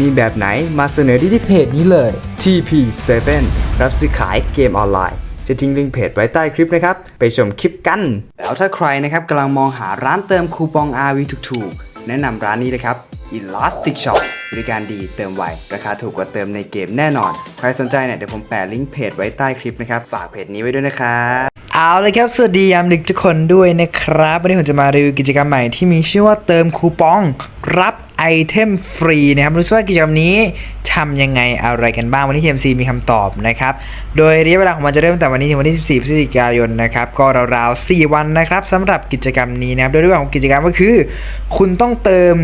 มีแบบไหนมาเสนอที่ที่เพจนี้เลย TP7 รับซื้อขายเกมออนไลน์ จะทิ้งลิงก์เพจไว้ใต้คลิปนะครับ ไปชมคลิปกัน แล้วถ้าใครนะครับกำลังมองหาร้านเติมคูปอง RV ถูกๆ แนะนำร้านนี้เลยครับ Elastic Shop บริการดีเติมไว ราคาถูกกว่าเติมในเกมแน่นอน ใครสนใจเนี่ยเดี๋ยวผมแปะลิงก์เพจไว้ใต้คลิปนะครับ ฝากเพจนี้ไว้ด้วยนะครับเอาเลยครับ สวัสดียามดึกทุกคนด้วยนะครับ วันนี้ผมจะมารีวิวกิจกรรมใหม่ที่มีชื่อว่าเติมคูปอง รับ ไอเทมฟรีนะครับรู้สึกว่ากิจกรรมนี้ทำยังไงอะไรกันบ้าง วันนี้ TMC มีคำตอบนะครับ โดยระยะเวลาของมันจะเริ่มตั้งแต่วันนี้ถึงวันที่ 14 พฤศจิกายนนะครับ ก็ราวๆ 4 วันนะครับสำหรับกิจกรรมนี้นะครับ โดยรูปแบบของกิจกรรมก็คือ คุณต้องเติม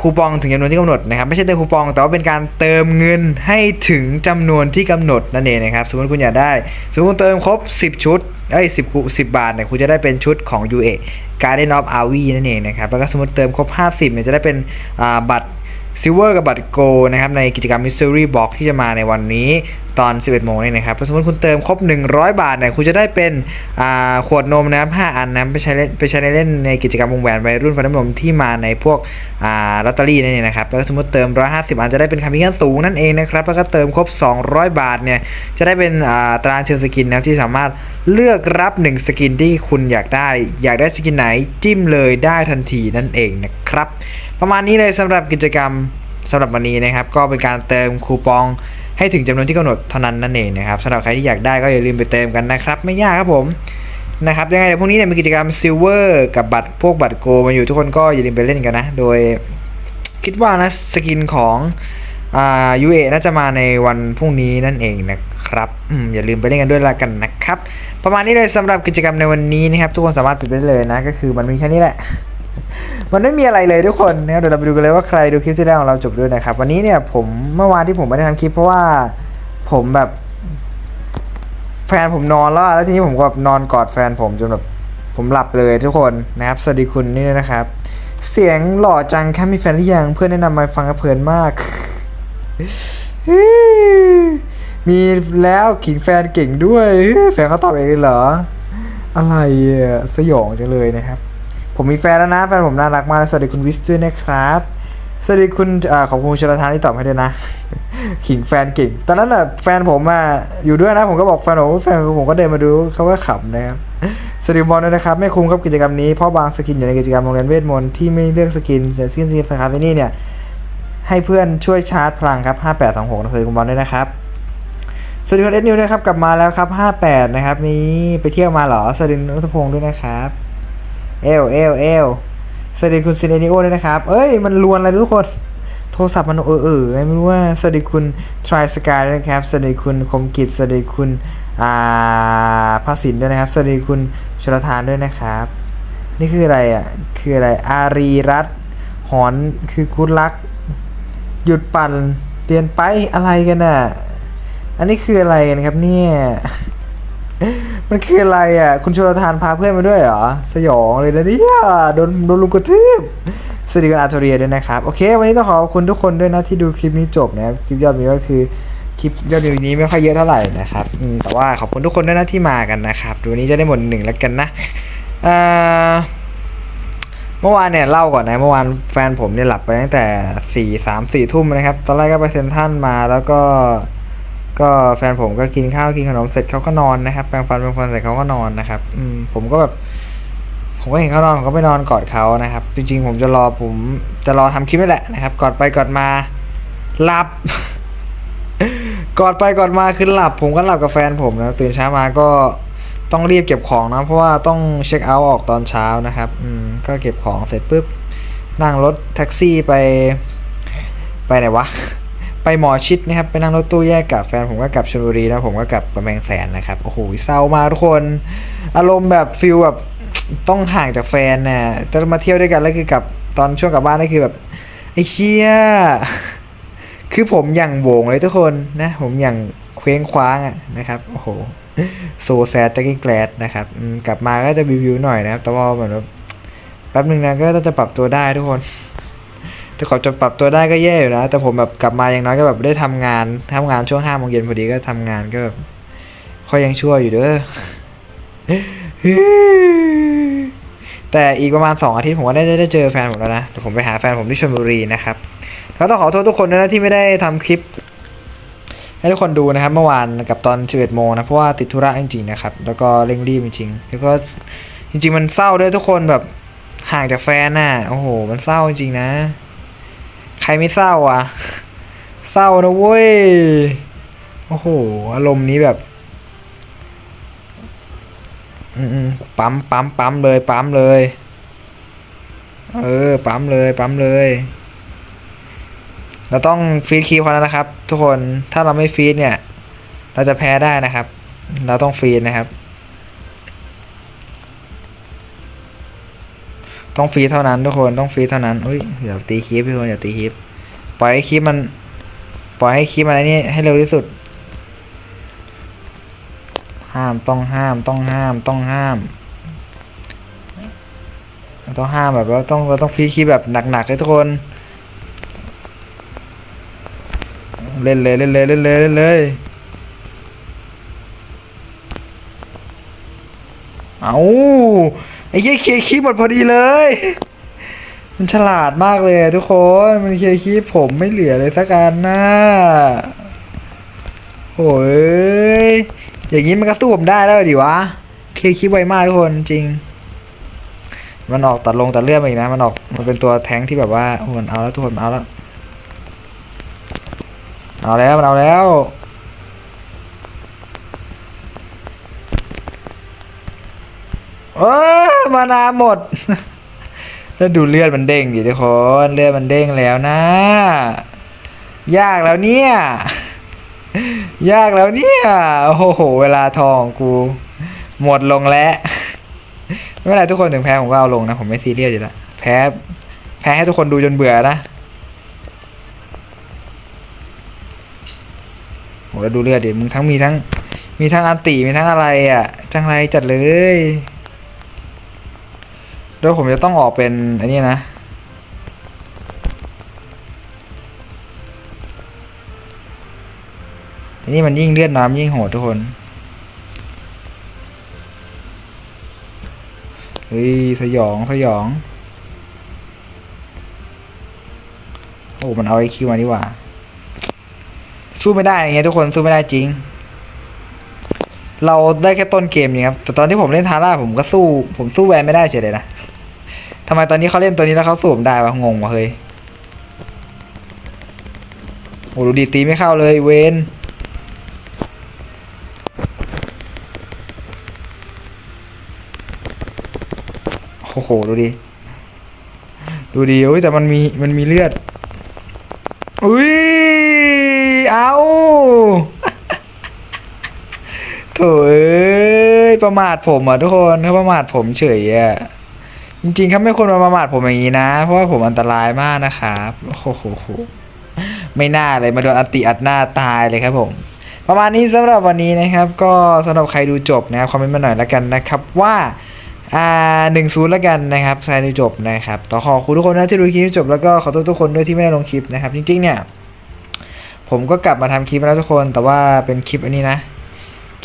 คูปองถึงจำนวนที่กำหนดนะครับไม่ใช่เติมคูปอง แต่ว่าเป็นการเติมเงินให้ถึงจำนวนที่กำหนดนั่นเองนะครับสมมติคุณอยากได้ สมมติคุณเติมครบ 10 ชุดเอ้ย10สิบบาทเนี่ยคุณจะได้เป็นชุดของ UA Garden of Avi นั่นเองนะครับแล้วก็สมมติเติมครบ 50เนี่ยจะได้เป็นอ่าบัตร ซิลเวอร์กับบัตรโกนะครับในกิจกรรม Mystery Box ที่จะมาในวันนี้ตอน 11 โมงนี่นะครับสมมติคุณเติมครบ 100 บาทเนี่ยคุณจะได้เป็นขวดนมนะครับ5อันนะไปใช้เล่นไปใช้ในเล่นในกิจกรรมวงแหวนวัยรุ่นฟันน้ำนมที่มาในพวกอลอตเตอรี่นั่นะครับแล้วสมมติเติม 150 อันจะได้เป็นคามิคันสูงนั่นเองนะครับแล้วก็เติมครบ 200 บาทเนี่ยจะได้เป็นตารางเชิญสกินนะครับที่สามารถเลือกรับ 1 สกินที่คุณอยากได้ อยากได้สกินไหนจิ้มเลยได้ทันทีนั่นเองนะครับประมาณนี้เลยสำหรับกิจกรรมสำหรับวันนี้นะครับ ก็เป็นการเติมคูปองให้ถึงจำนวนที่กำหนดเท่านั้นนั่นเองนะครับสำหรับใครที่อยากได้ก็อย่าลืมไปเติมกันนะครับ ไม่ยากครับผมนะครับยังไงเดี๋ยวพรุ่งนี้เนี่ยมีกิจกรรมซิลเวอร์กับบัตรพวกบัตรโกมาอยู่ทุกคนก็อย่าลืมไปเล่นกันนะ โดยคิดว่านะสกินของอ่ายูเอน่าจะมาในวันพรุ่งนี้นั่นเองนะครับออย่าลืมไปเล่นกันด้วยละกันนะครับ ประมาณนี้เลยสำหรับกิจกรรมในวันนี้นะครับ ทุกคนสามารถติดได้เลยนะ ก็คือมันมีแค่นี้แหละ มันไม่มีอะไรเลยทุกคนนะครับเดี๋ยวเราไปดูกันเลยว่าใครดูคลิปที่แล้วของเราจบด้วยนะครับ วันนี้เนี่ยผมเมื่อวานที่ผมไม่ได้ทำคลิปเพราะว่าผมแบบ แฟนผมนอนแล้วแล้วทีนี้ผมก็แบบนอนกอดแฟนผมจนแบบผมหลับเลยทุกคนนะครับสวัสดีคุณนี่นะครับ เสียงหล่อจังแค่มีแฟนหรือยังเพื่อนแนะนำมาฟังกับเพลินมาก มีแล้วขิงแฟนเก่งด้วยแฟนเขาตอบเองเลยเหรออะไรสยองจังเลยนะครับ ผมมีแฟนแล้วนะแฟนผมน่ารักมากสวัสดีคุณวิสด้วยนะครับสวัสดีคุณอขอบคุณชลทานที่ตอบให้ด้วยนะ ขิงแฟนเก่ง ตอนนั้นอะแฟนผมอะอยู่ด้วยนะ ผมก็บอกแฟนผมแฟนผมก็เดินมาดูเขาก็ขำนะครับสวัสดีบอลด้วยนะครับ ไม่คุ้มกับกิจกรรมนี้เพราะบางสกินอยู่ในกิจกรรมโรงเรียนเวทมนต์ที่ไม่เลือกสกินเสียสกินสกินคาเฟนี่เนี่ยให้เพื่อนช่วยชาร์จพลังครับ 5826นะสวัสดีคุณบอลด้วยนะครับสวัสดีคุณเอสนิวนะครับกลับมาแล้วครับ 58 นะครับนี่ไปเที่ยวมาเหรอสวัสดีนุทพงศ์ด้วยนะครับ เอลเอลเอลสวัสดีคุณซินเนนิโอด้วยนะครับ เอ้ย มันลวนอะไรทุกคน โทรศัพท์มันเออเออไม่รู้ว่า สวัสดีคุณทรายสกายด้วยนะครับ สวัสดีคุณคมกิจ สวัสดีคุณอ่าภาสินด้วยนะครับ สวัสดีคุณชลทานด้วยนะครับ นี่คืออะไรอะ คืออะไร อารีรัตหอน คือคุณรัก หยุดปั่น เรียนไป อะไรกันอะ อันนี้คืออะไรกันครับเนี่ย มันคืออะไรอะ คุณชลทานพาเพื่อนมาด้วยเหรอ สยองเลยนะเนี่ยโดนโดนลุกกระทืบสวัสดีคุณอาร์โทเรียด้วยนะครับ โอเค วันนี้ต้องขอบคุณทุกคนด้วยนะที่ดูคลิปนี้จบนะครับ คลิปยอดวิวก็คือคลิปยอดวิวนี้ไม่ค่อยเยอะเท่าไหร่นะครับแต่ว่าขอบคุณทุกคนด้วยนะที่มากันนะครับดูวันนี้จะได้หมดหนึ่งแล้วกันนะเมื่อวานเนี่ยเล่าก่อนนะเมื่อวานแฟนผมเนี่ยหลับไปตั้งแต่สี่สามสี่ทุ่มนะครับ ตอนแรกก็ไปเซ็นทรัลมาแล้วก็ ก็แฟนผมก็กินข้าวกินขนมเสร็จเขาก็นอนนะครับแปรงฟันแปรงฟันเสร็จเขาก็นอนนะครับ อืมผมก็แบบผมก็เห็นเขานอนผมก็ไปนอนกอดเขานะครับ จริงๆ ผมจะรอผมจะรอทำคลิปนี่แหละนะครับกอดไปกอดมาหลับกอดไปกอดมาคือหลับ ผมก็หลับกับแฟนผมนะตื่นเช้ามาก็ต้องรีบเก็บของนะ เพราะว่าต้องเช็คเอาท์ออกตอนเช้านะครับ อืมก็เก็บของเสร็จปุ๊บนั่งรถแท็กซี่ไป ไปไหนวะ ไปหมอชิดนะครับ ไปนั่งรถตู้แยกกับแฟนผมก็กลับชลบุรีแล้วผมก็กลับประแมงแสนนะครับ โอ้โหเศร้ามาทุกคน อารมณ์แบบฟิลแบบต้องห่างจากแฟนน่ะจะมาเที่ยวด้วยกันแล้วคือกลับตอนช่วงกลับบ้านนี่คือแบบไอ้เชี่ยคือผมอย่างโวงเลยทุกคนนะ ผมอย่างเคว้งคว้างอะนะครับ โอ้โหโซแซดจักกิ้งแกลดนะครับกลับมาก็จะวิวๆหน่อยนะครับ แต่ว่าเหมือนแบบแป๊บหนึ่งนะก็จะปรับตัวได้ทุกคน แต่ขอจะปรับตัวได้ก็แย่อยู่นะแต่ผมแบบกลับมาอย่างน้อยก็แบบได้ทำงานทำงานช่วงห้าโมงเย็นพอดีก็ทำงานก็แบบค่อยยังชั่วอยู่เด้อแต่อีกประมาณ 2 อาทิตย์ผมก็ได้ได้ได้เจอแฟนผมแล้วนะเดี๋ยวผมไปหาแฟนผมที่ชลบุรีนะครับก็ต้องขอโทษทุกคนด้วยนะที่ไม่ได้ทำคลิป ให้ทุกคนดูนะครับ เมื่อวานกับตอน11โมงนะเพราะว่าติดธุระจริงๆนะครับ แล้วก็เร่งรีบจริงๆแล้วก็จริง ๆ มันเศร้าด้วยทุกคนแบบห่างจากแฟนน่ะโอ้โห มันเศร้าจริงๆนะ ครไม่เศร้าอะ เศร้านะเว้ย โอ้โห อารมณ์นี้แบบ อืมปั๊มปั๊มปั๊มเลย ปั๊มเลย เออ ปั๊มเลย ปั๊มเลย เราต้องฟีดคีย์เขาแล้วนะครับ ทุกคน ถ้าเราไม่ฟีดเนี่ย เราจะแพ้ได้นะครับ เราต้องฟีดนะครับ ต้องฟีเท่านั้นทุกคนต้องฟีเท่านั้นอุ้ยอย่าตีคลิปทุกคนอย่าตีคลิปปล่อยให้คลิปมัน ปล่อยให้คลิปมันไอ้นี่ให้เร็วที่สุด ห้ามต้องห้ามต้องห้ามต้องห้าม ต้องห้ามแบบว่าต้องเราต้องฟีคลิปแบบหนักๆเลยทุกคน เล่นเลยเล่นเลยเล่นเลยเล่นเลยเอา ไอ้เหี้ยเคลียร์คลิปหมดพอดีเลย มันฉลาดมากเลยทุกคน มันเคลียร์คลิปผมไม่เหลือเลยสักอันนะโอ้ย อย่างนี้มันก็สู้ผมได้แล้วดิวะ เคลียร์คลิปไวมากทุกคนจริง มันออกตัดลงตัดเลื่อนมาอีกนะ มันออก มันเป็นตัวแท้งที่แบบว่าโอ้มันเอาแล้วทุกคนมันเอาแล้ว เอาแล้วมันเอาแล้ว เออมานาหมด แล้วดูเลือดมันเด้งดิทุกคนเลือดมันเด้งแล้วนะ ยากแล้วเนี่ย ยากแล้วเนี่ยโอ้โห เวลาทองกู หมดลงแล้วไม่เป็นไรทุกคนถึงแพ้ผมก็เอาลงนะผมไม่ซีเรียสอยู่แล้วแพ้แพ้ให้ทุกคนดูจนเบื่อนะโหแล้วดูเลือดดิมึงทั้งมีทั้ง มีทั้งอันติมีทั้งอะไรอะ จังไรจัดเลย โดยผมจะต้องออกเป็นอันนี้นะ อันนี้มันยิ่งเลือดน้ำยิ่งโหดทุกคนเฮ้ยสยองสยอง โอ้ มันเอาไอคิวมาดีกว่า สู้ไม่ได้ไงทุกคนสู้ไม่ได้จริง เราได้แค่ต้นเกมนี่ครับแต่ตอนที่ผมเล่นทาร่าผมก็สู้ ผมสู้แวนไม่ได้เฉยเลยนะทำไมตอนนี้เขาเล่นตัวนี้แล้วเขาสู้ผมได้วะงงวะเฮ้ยโอ้ดูดีตีไม่เข้าเลยเวนโอ้โหดูดิดูดิโอ้ยแต่มันมีมันมีเลือด อุ้ย เอา โถเอ้ยประมาทผมอะทุกคนเขาประมาทผมเฉยอะจริงๆเขาไม่ควรมาประมาทผมอย่างนี้นะ เพราะว่าผมอันตรายมากนะครับโอ้โหไม่น่าเลยมาโดนอติอัดหน้าตายเลยครับผม ประมาณนี้สำหรับวันนี้นะครับ ก็สำหรับใครดูจบนะครับคอมเมนต์มาหน่อยแล้วกันนะครับว่าอ่าหนึ่งศูนย์แล้วกันนะครับใครดูจบนะครับต่อขอบคุณทุกคนนะที่ดูคลิปจบแล้วก็ขอโทษทุกคนด้วยที่ไม่ได้ลงคลิปนะครับ จริงๆเนี่ย ผมก็กลับมาทำคลิปแล้วทุกคน แต่ว่าเป็นคลิปอันนี้นะ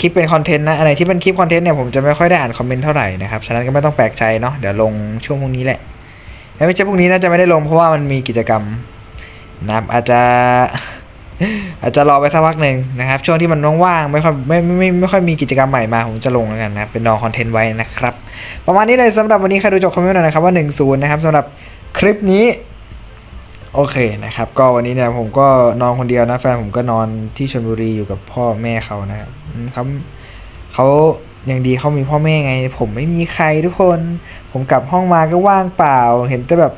คลิปเป็นคอนเทนต์นะ อะไรที่เป็นคลิปคอนเทนต์เนี่ยผมจะไม่ค่อยได้อ่านคอมเมนต์เท่าไหร่นะครับ ฉะนั้นก็ไม่ต้องแปลกใจเนาะ เดี๋ยวลงช่วงพรุ่งนี้แหละแล้วไม่ใช่พรุ่งนี้น่าจะไม่ได้ลงเพราะว่ามันมีกิจกรรมนะครับอาจจะอาจจะรอไปสักพักหนึ่งนะครับ ช่วงที่มันว่างๆไม่ค่อยไม่ไม่ไม่ไม่ค่อยมีกิจกรรมใหม่มา ผมจะลงแล้วกันนะเป็นดองคอนเทนต์ไว้นะครับ ประมาณนี้เลยสำหรับวันนี้ใครดูจบคอมเมนต์หน่อยนะครับว่า1นศูนย์นะครับสำหรับคลิปนี้ โอเคนะครับ ก็วันนี้เนี่ยผมก็นอนคนเดียวนะ แฟนผมก็นอนที่ชลบุรีอยู่กับพ่อแม่เขานะครับเขาเขาอย่างดีเขามีพ่อแม่ไง ผมไม่มีใครทุกคน ผมกลับห้องมาก็ว่างเปล่า เห็นแต่แบบ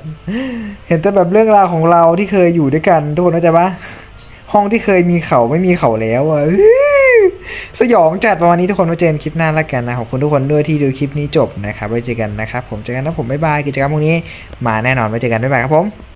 เห็นแต่แบบเรื่องราวของเราที่เคยอยู่ด้วยกัน ทุกคนเข้าใจปะห้องที่เคยมีเขาไม่มีเขาแล้วอะสยองจัดประมาณนี้ทุกคนไว้เจอกันคลิปหน้าแล้วกันนะขอบคุณทุกคนด้วยที่ดูคลิปนี้จบนะครับไว้เจอกันนะครับผมเจอกันนะผมบ๊ายบายกิจกรรมพวกนี้มาแน่นอนไว้เจอกันบ๊ายบายครับผม